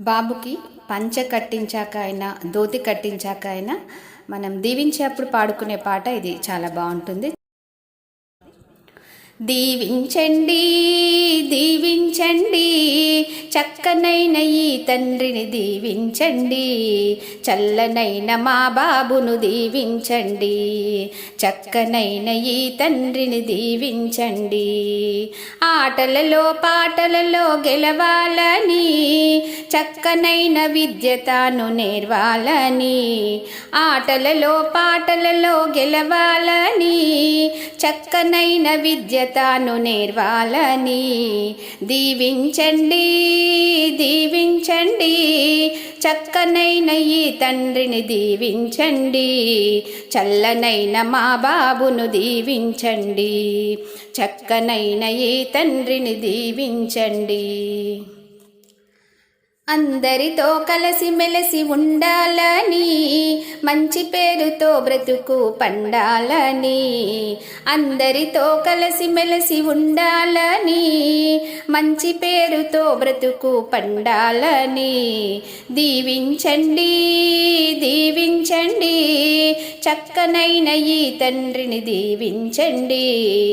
బాబుకి పంచ కట్టించాక అయినా ధోతి కట్టించాక అయినా మనం దీవించేప్పుడు పాడుకునే పాట ఇది. చాలా బాగుంటుంది. దీవించండి దీవించండి చక్కనైన ఈ తండ్రిని దీవించండి. చల్లనైన మా బాబును దీవించండి. చక్కనైన ఈ తండ్రిని దీవించండి. ఆటలలో పాటలలో గెలవాలని చక్కనైన విద్య తాను నేర్వాలని ఆటలలో పాటలలో గెలవాలని చక్కనైన విద్య తాను నేర్వాలని దీవించండి. దీవించండి. చక్కనైన ఈ తండ్రిని దీవించండి. చల్లనైన మా బాబును దీవించండి. చక్కనైన ఈ తండ్రిని దీవించండి. అందరితో కలిసి మెలిసి ఉండాలని మంచి పేరుతో బ్రతుకు పండాలని. అందరితో కలిసి మెలిసి ఉండాలని మంచి పేరుతో బ్రతుకు పండాలని. దీవించండి దీవించండి. చక్కనైన ఈ తండ్రిని దీవించండి.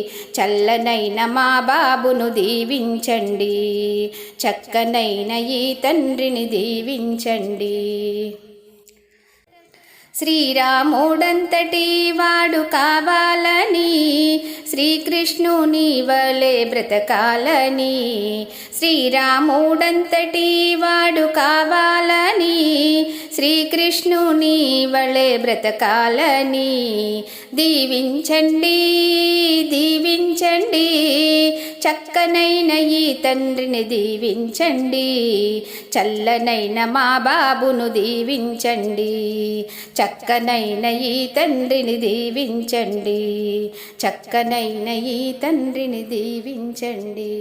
చల్లనైన మా బాబును దీవించండి. చక్కనైన ఈ తండ్రిని దీవించండి. శ్రీరాముడంతటి వాడు కావాలని శ్రీకృష్ణుని వలె బ్రతకాలని శ్రీరాముడంతటి వాడు కావాలని శ్రీకృష్ణుని వళే బ్రతకాలని. దీవించండి దీవించండి చక్కనైన ఈ తండ్రిని దీవించండి చల్లనైన మా బాబును దీవించండి చక్కనైన ఈ తండ్రిని దీవించండి చక్కనైన ఈ తండ్రిని దీవించండి.